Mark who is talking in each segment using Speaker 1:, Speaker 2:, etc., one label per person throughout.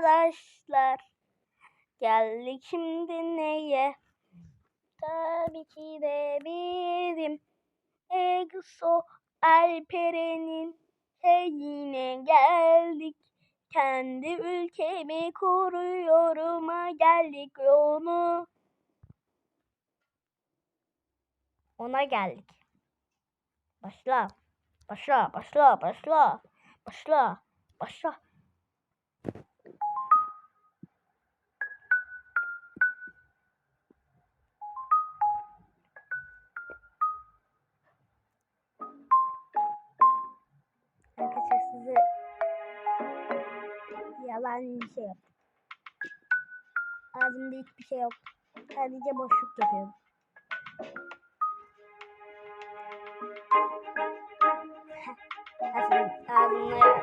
Speaker 1: arkadaşlar. Geldik şimdi neye? Tabii ki de bizim Exo Alperen'in şeyine geldik. Kendi ülkemi kuruyorum'a geldik onu. Ona geldik. Başla. Başla, başla, başla. Başla, başla. Size yalan bir şey yok. Ağzımda hiçbir şey yok. Sadece boşluk yapıyorum. Ağzımda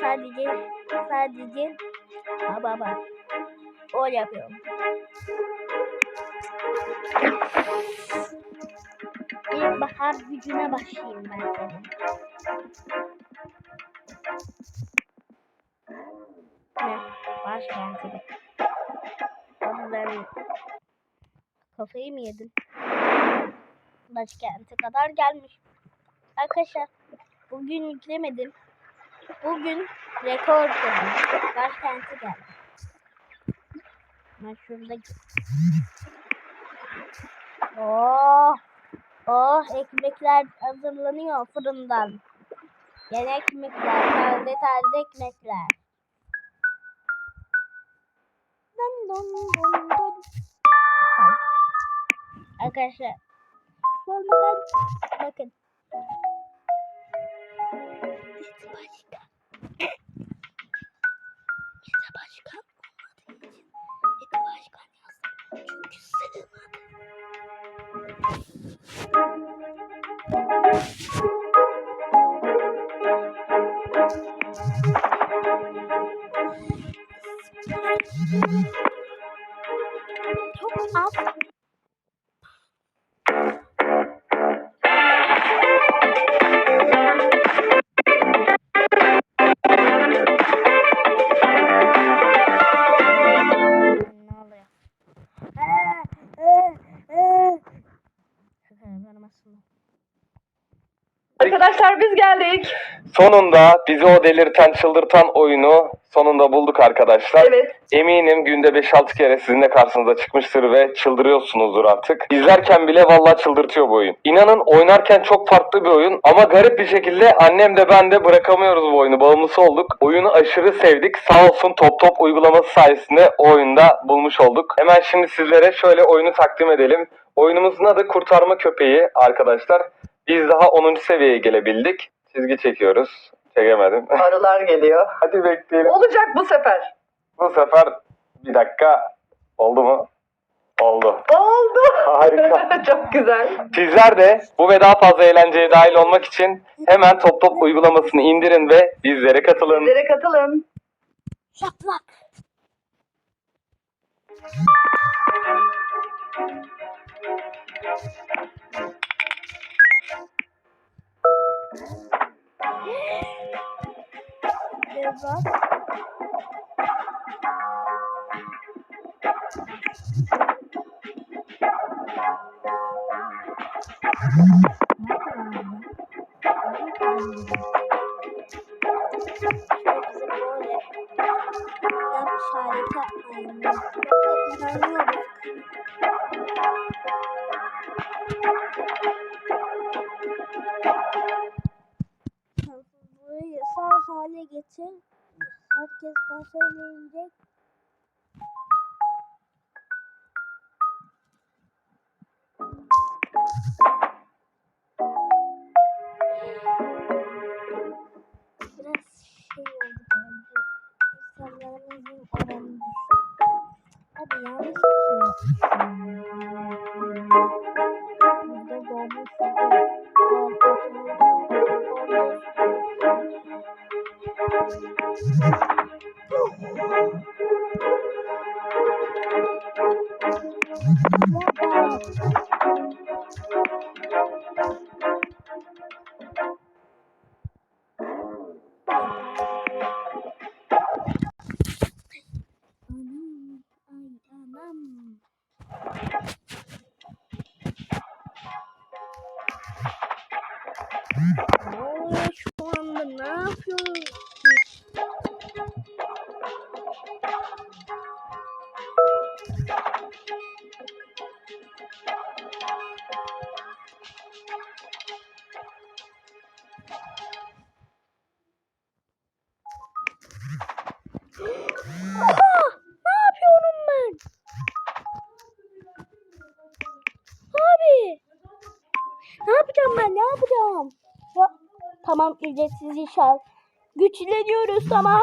Speaker 1: sadece sadece ha baba o yapıyorum. Bir bahar gücüne başlayayım ben senin. Ne? Başkenti. Abi ben kafayı mı yedim? Başkente kadar gelmiş. Arkadaşlar bugün yüklemedim. Bugün rekor kırdım. Başkente geldim. Ben şurada Oh! Oh ekmekler hazırlanıyor fırından. Yeni ekmekler, taze taze ekmekler. Dın dın dın dın. Ay. Arkadaşlar şu anda ben bakın. Bizi başkan. Bizi başkan olmadığı için Bizi başkan yazdım. Çünkü sığmadı. Çok az Aslında.
Speaker 2: Arkadaşlar biz geldik.
Speaker 3: Sonunda bizi o delirten çıldırtan oyunu sonunda bulduk arkadaşlar.
Speaker 2: Evet.
Speaker 3: Eminim günde 5-6 kere sizin de karşınıza çıkmıştır ve çıldırıyorsunuzdur artık. İzlerken bile vallahi çıldırtıyor bu oyun. İnanın oynarken çok farklı bir oyun ama garip bir şekilde annem de ben de bırakamıyoruz bu oyunu. Bağımlısı olduk. Oyunu aşırı sevdik. Sağ olsun Top Top uygulaması sayesinde o oyunda bulmuş olduk. Hemen şimdi sizlere şöyle oyunu takdim edelim. Oyunumuzun adı Kurtarma Köpeği arkadaşlar. Biz daha 10. seviyeye gelebildik. Çizgi çekiyoruz. Çekemedim.
Speaker 2: Arılar geliyor.
Speaker 3: Hadi bekleyelim.
Speaker 2: Olacak bu sefer.
Speaker 3: Bu sefer bir dakika oldu mu? Oldu.
Speaker 2: Oldu.
Speaker 3: Harika.
Speaker 2: Çok güzel.
Speaker 3: Sizler de bu ve daha fazla eğlenceye dahil olmak için hemen Top Top uygulamasını indirin ve bizlere katılın.
Speaker 2: Bizlere katılın.
Speaker 1: Şaplak. Ceza. Şöyle yapmış harika. İnanıyorum. Hırsızlığı yasal hale getir. Herkes kontrol Biraz şey oldu bence. İnsanlarımızın oranı düştü. Hadi yanlış bir şey yapmışım. Mm-hmm. Ücretsiz iş al. Güçleniyoruz tamam.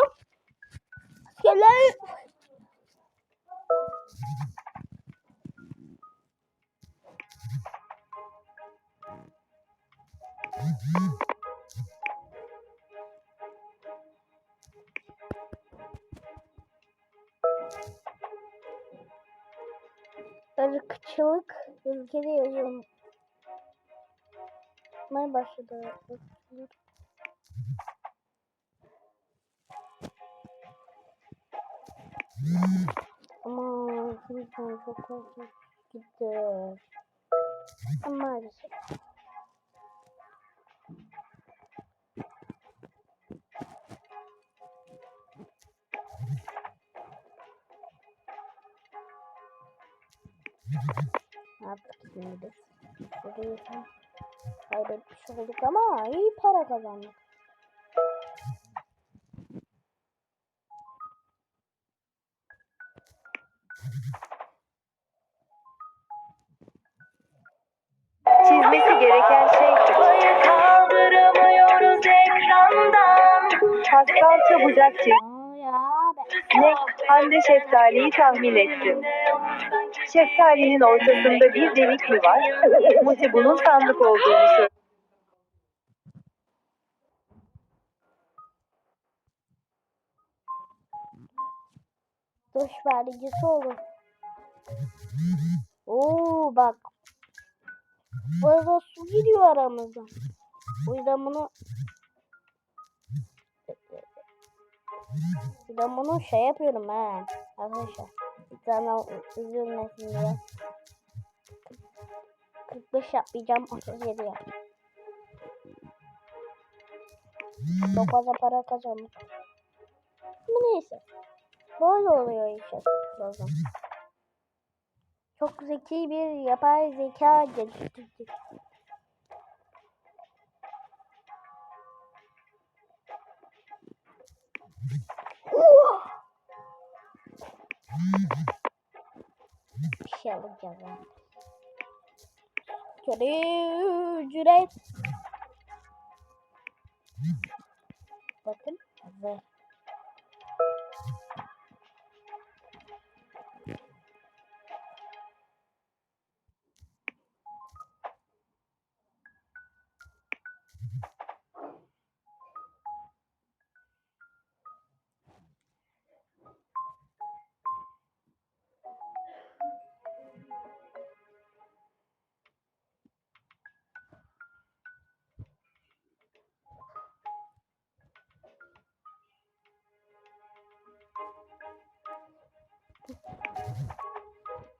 Speaker 1: Askerler. Irkçılık ülkede. Ne başladı? Ama Hindistan çok korkunç gitti. Maalesef. Burayı tam kaybetmiş olduk ama iyi para kazandık.
Speaker 2: Gereken şey
Speaker 4: kaldıramıyoruz ekrandan.
Speaker 2: Pascal çabucak çiz.
Speaker 1: Aa ya be.
Speaker 2: Ne? Hande şeftaliyi tahmin etti. Şeftalinin ortasında bir delik mi var? Muti bunun sandık olduğunu söyledi.
Speaker 1: Duş vericisi olur. Oo bak. Burada su gidiyor aramızda. O yüzden bunu ben bunu şey yapıyorum ha arkadaşlar. Bir tane üzülmesin diye. 45 yapmayacağım 37 yap. Çok fazla para kazandım. Ama neyse. Böyle oluyor işte bazen. Çok zeki bir yapay zeka geliştirdik. Bir şey alacağız. Köre ücret. Bakın. Ve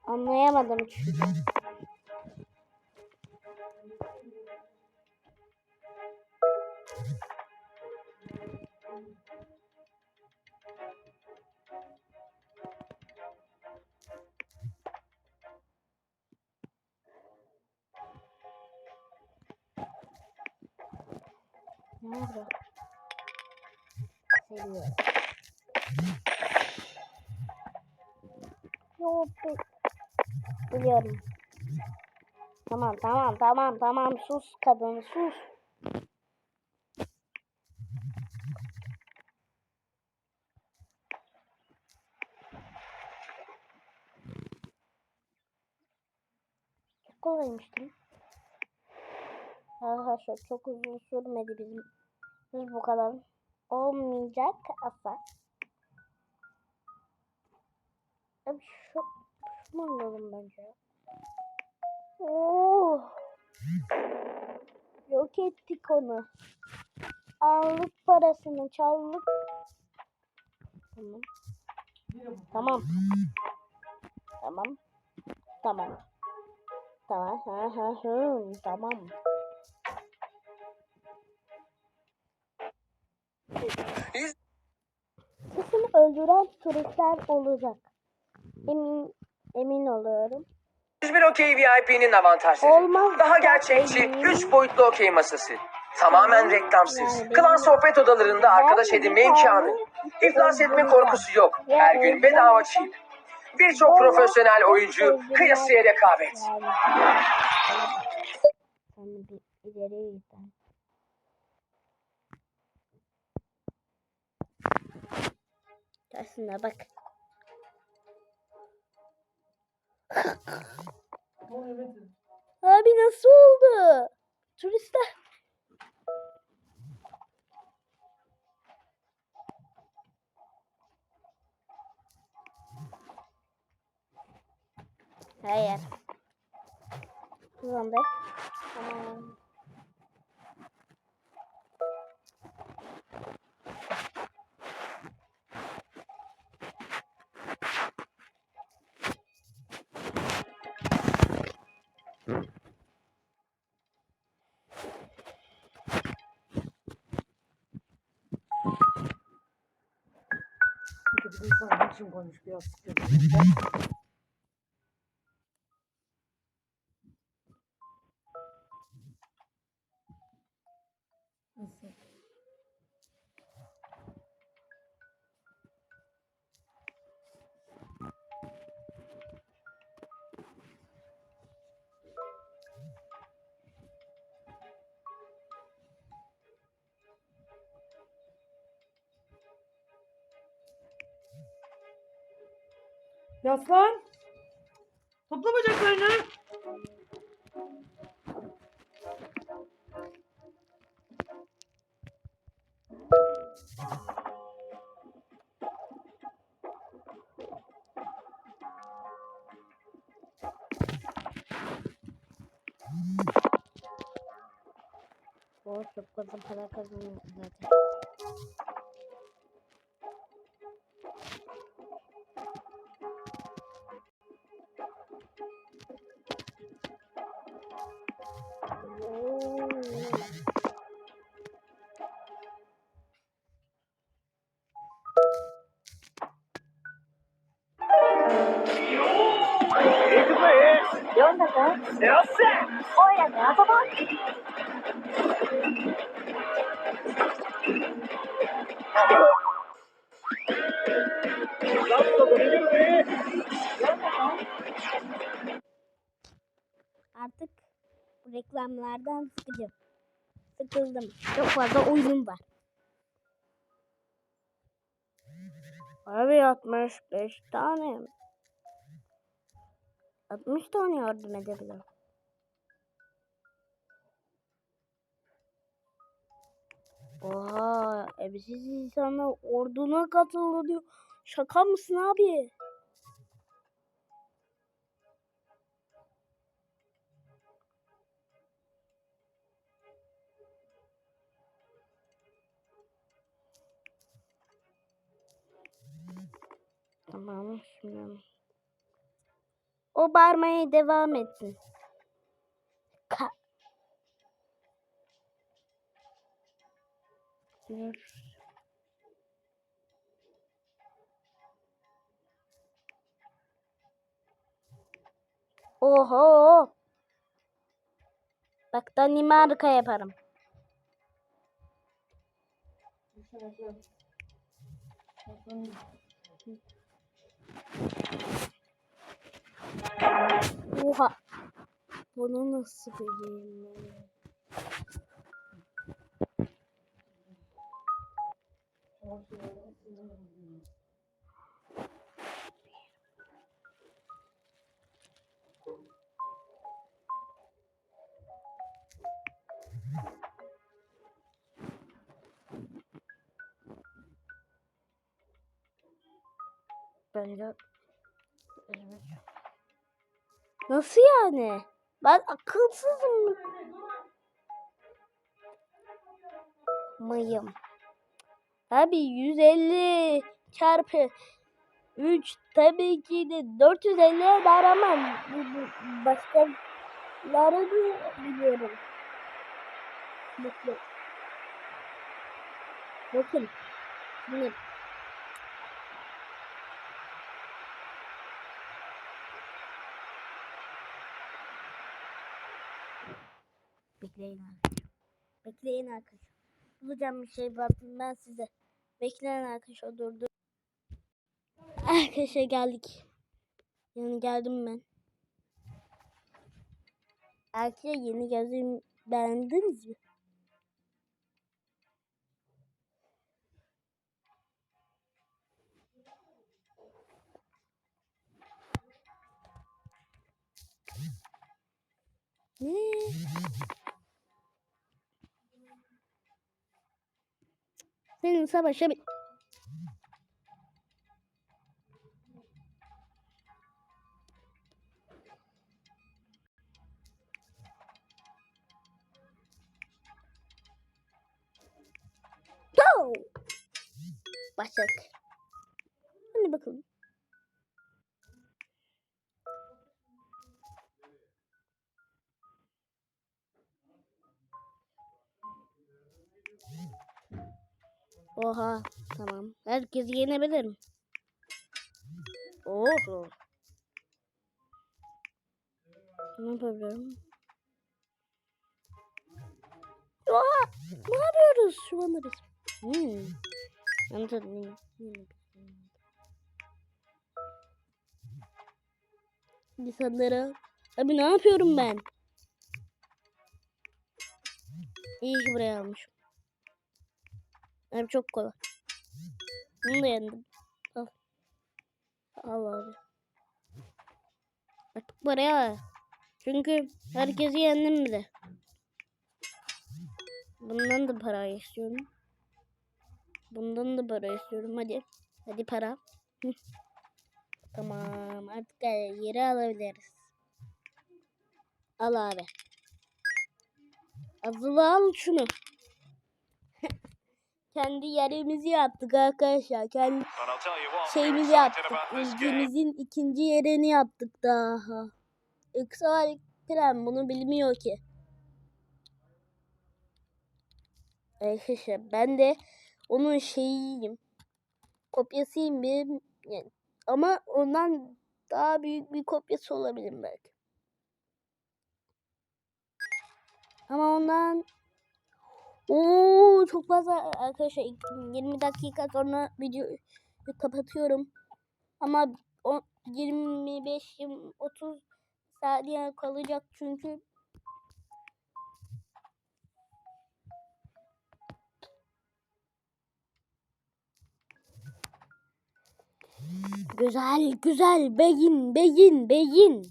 Speaker 1: anlayamadım çünkü. Tamam tamam sus kadın sus. Çok kolaymış değil mi? Arkadaşlar çok uzun sürmedi bizim. Biz bu kadar olmayacak asla. Abi şu şunu alalım bence. Oh. Yok ettik onu. Aldık parasını çaldık. Tamam. Tamam. Tamam. Tamam. Tamam. Ha ha ha. Tamam. Kesin öldüren turistler olacak. Emin emin oluyorum.
Speaker 5: 101 okey VIP'nin avantajları.
Speaker 1: Olmaz.
Speaker 5: Daha gerçekçi, 3 boyutlu okey masası. Tamamen reklamsız. Klan sohbet odalarında arkadaş edinme imkanı. İflas etme korkusu yok. Her gün bedava çiğ. Birçok profesyonel oyuncu kıyasıya rekabet.
Speaker 1: Aslında bak Abi nasıl oldu? Turistler. Hayır. Kullandı. Tamam. biçim koymuş.
Speaker 6: Yaslan. Topla bacaklarını.
Speaker 1: O çok fazla para kazanıyor zaten. Artık bu reklamlardan sıkıldım. Sıkıldım. Çok fazla oyun var. Abi 65 tane. 60 tane yardım edebilirim. Oha, evsiz insanlar orduna katıldı diyor. Şaka mısın abi? Tamam şimdi. O bağırmaya devam etsin. Ka. Oho. Bak Danimarka yaparım. Oha. Bunu nasıl bileyim ben? Bence Evet. Nasıl yani? Ben akılsızım mıyım? Abi 150 çarpı 3 tabii ki de 450'ye dayanamam. Bu- bu- Başkaları biliyorum. Bakın. Bakın. Şimdi Bekleyin arkadaşlar. Bekleyin arkadaşlar. Bulacağım bir şey baktım ben size. Bekleyin arkadaşlar durdur. Arkadaşlar geldik. Yani geldim ben. Arkadaşlar yeni gözüm beğendiniz mi? Ne? Senin savaşa bir... Go! Başladık. Hadi bakalım. Oha tamam. Herkesi yenebilirim. Oho. Ne yapabilirim? Aa, ne yapıyoruz şu anda biz? Hmm. Anladım. İnsanlara. Abi ne yapıyorum ben? İyi ki buraya almışım. Abi çok kolay. Bunu da yendim. Al. Al abi. Artık buraya. Çünkü herkesi yendim bile. Bundan da para istiyorum. Bundan da para istiyorum. Hadi. Hadi para. Tamam. Artık yeri alabiliriz. Al abi. Azılı al şunu. Kendi yerimizi yaptık arkadaşlar. Kendi şeyimizi yaptık. Ülkemizin ikinci yerini yaptık daha. Exotic Tren bunu bilmiyor ki. Arkadaşlar ben de onun şeyiyim. Kopyasıyım bir yani, ama ondan daha büyük bir kopyası olabilir belki. Ama ondan Oo çok fazla arkadaşlar 20 dakika sonra videoyu kapatıyorum. Ama o 25 30 saniye kalacak çünkü Güzel güzel beyin beyin beyin.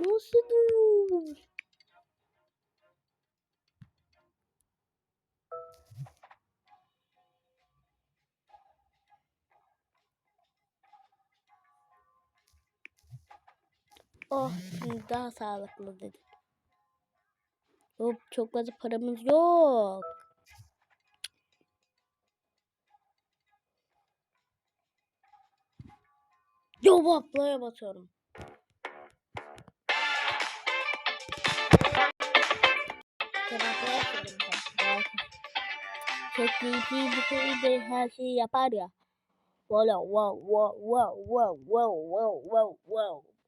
Speaker 1: Nasıldır? Oh biz daha sağlıklı dedik. Hop çok fazla paramız yok. Yo bu ablaya batıyorum. Şey de her şeyi yapar ya. Wow wow wow wow wow wow wow wow.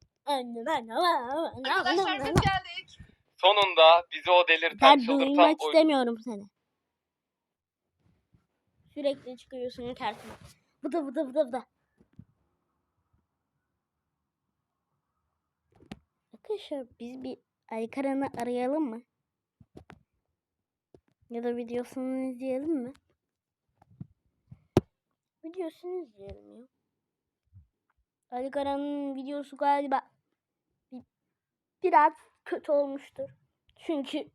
Speaker 7: Arkadaşlar biz geldik.
Speaker 3: Sonunda bizi o delirten,
Speaker 1: Ben
Speaker 3: çıldırtan
Speaker 1: duymak
Speaker 3: oyun.
Speaker 1: istemiyorum seni. Sürekli çıkıyorsun karşıma. Bıdı bıdı bıdı bıdı. Arkadaşlar biz bir Aykaran'ı arayalım mı? Ya da videosunu izleyelim mi? Videosunu izleyelim ya. Aykaran'ın videosu galiba bir, biraz kötü olmuştur. Çünkü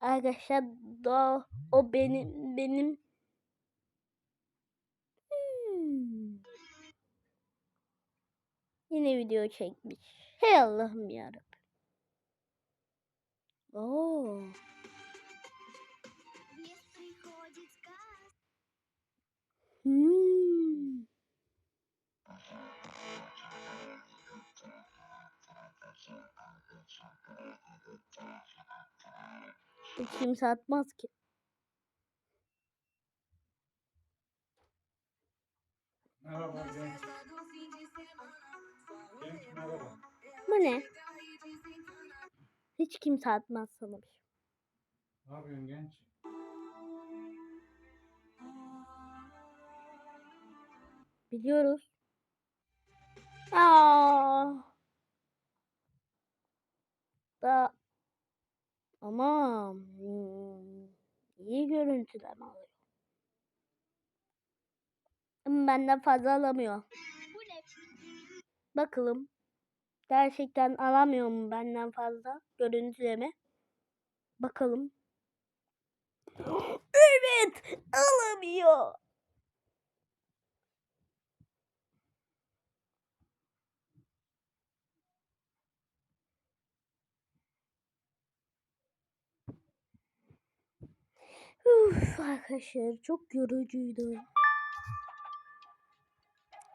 Speaker 1: arkadaşlar da o benim benim Hmm. Yine video çekmiş. Hey Allah'ım yarabbim. Oo. Hmm. Hiç kimse atmaz ki.
Speaker 8: Merhaba genç. Genç merhaba.
Speaker 1: Bu ne? Hiç kimse atmaz sanırım.
Speaker 8: Ne yapıyorsun genç?
Speaker 1: Biliyoruz. Aa. da ama hmm, iyi görüntüleme alıyor. Ama benden fazla alamıyor. Bakalım. Gerçekten alamıyor mu benden fazla görüntüleme? Bakalım. Evet, alamıyor. Uf, arkadaşlar çok yorucuydu.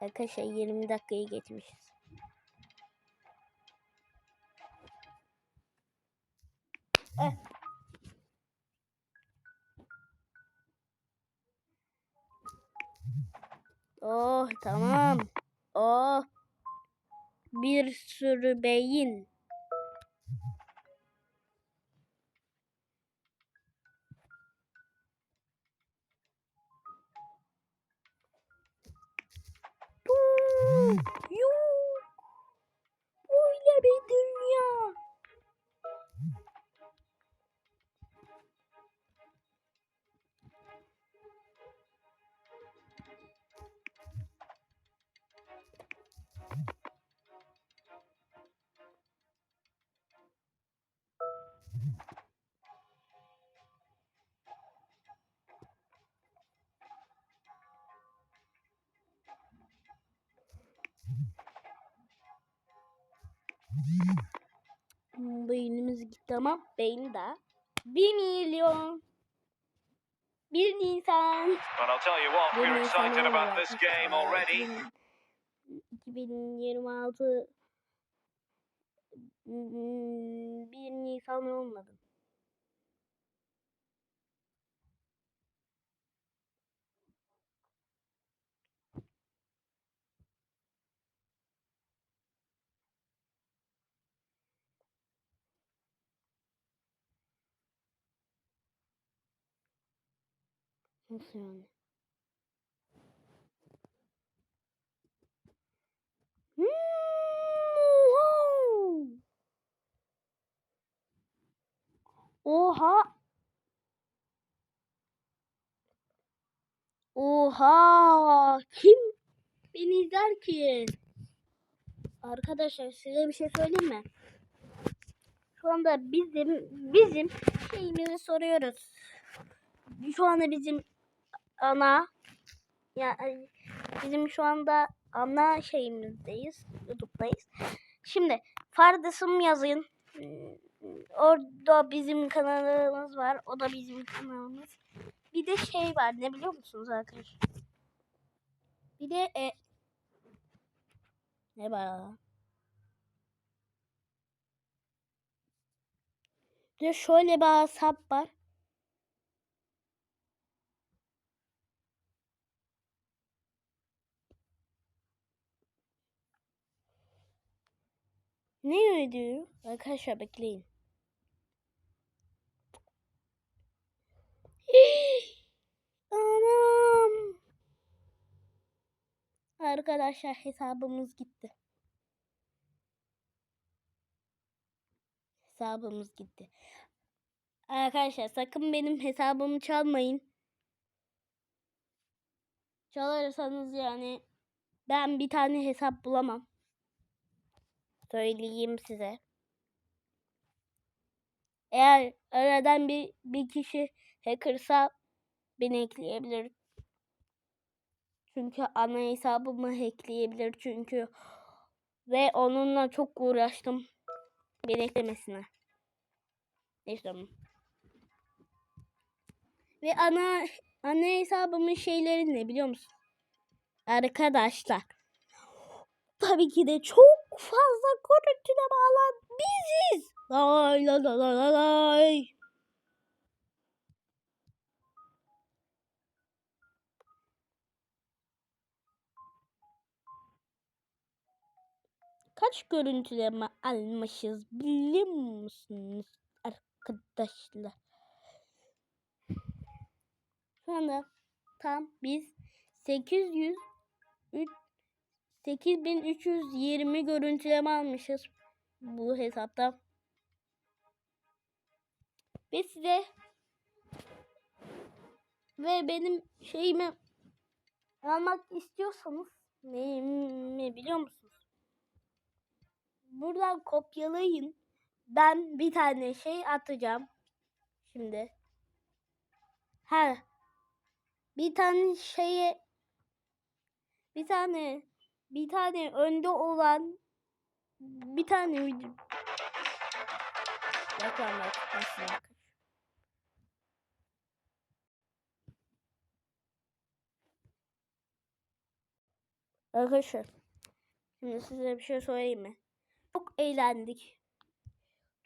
Speaker 1: Arkadaşlar 20 dakikayı geçmişiz. Eh. Oh tamam. Oh. Bir sürü beyin. Ooh. Beynimiz gitti ama beyin de. 1 milyon. 1 Nisan.
Speaker 7: And I'll tell you what,
Speaker 1: 1
Speaker 7: we're excited about this game already.
Speaker 1: 2026 Hmm, 1 Nisan olmadı. Nasıl yani? Hmm, Oha. Oha. Kim beni izler ki? Arkadaşlar size bir şey söyleyeyim mi? Şu anda bizim bizim şeyimizi soruyoruz. Şu anda bizim ana ya bizim şu anda ana şeyimizdeyiz. YouTube'dayız. Şimdi Fardasım yazın. Orada bizim kanalımız var. O da bizim kanalımız. Bir de şey var. Ne biliyor musunuz arkadaşlar? Bir de e, ne var? Bir de şöyle bir hesap var. Ne ödüyor? Arkadaşlar bekleyin. Anam. Arkadaşlar hesabımız gitti. Hesabımız gitti. Arkadaşlar sakın benim hesabımı çalmayın. Çalarsanız yani ben bir tane hesap bulamam. Söyleyeyim size. Eğer aradan bir, bir kişi hackersa beni ekleyebilir. Çünkü ana hesabımı hackleyebilir çünkü. Ve onunla çok uğraştım. Beni eklemesine. Neyse. Ve ana ana hesabımın şeyleri ne biliyor musun? Arkadaşlar. Tabii ki de çok fazla görüntüleme alan biziz. Lay lay lay lay lay. Kaç görüntüleme almışız biliyor musunuz arkadaşlar? Şu anda tam biz 800 üç- 8320 görüntüleme almışız bu hesapta. ve size ve benim şeyimi almak istiyorsanız ne, ne biliyor musunuz? Buradan kopyalayın. Ben bir tane şey atacağım. Şimdi. Ha. Bir tane şeye bir tane bir tane önde olan bir tane video çıkmasın arkadaşlar. Arkadaşlar şimdi size bir şey söyleyeyim mi? Çok eğlendik.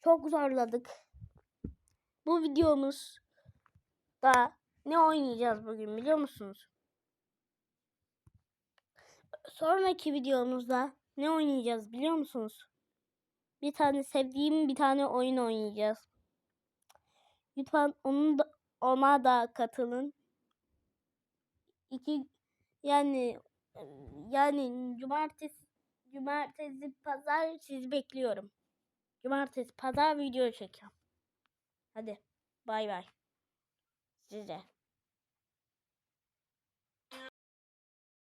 Speaker 1: Çok zorladık. Bu videomuz da ne oynayacağız bugün biliyor musunuz? Sonraki videomuzda ne oynayacağız biliyor musunuz? Bir tane sevdiğim bir tane oyun oynayacağız. Lütfen onun da, ona da katılın. İki yani yani cumartesi cumartesi pazar sizi bekliyorum. Cumartesi pazar video çekeceğim. Hadi bay bay. Size.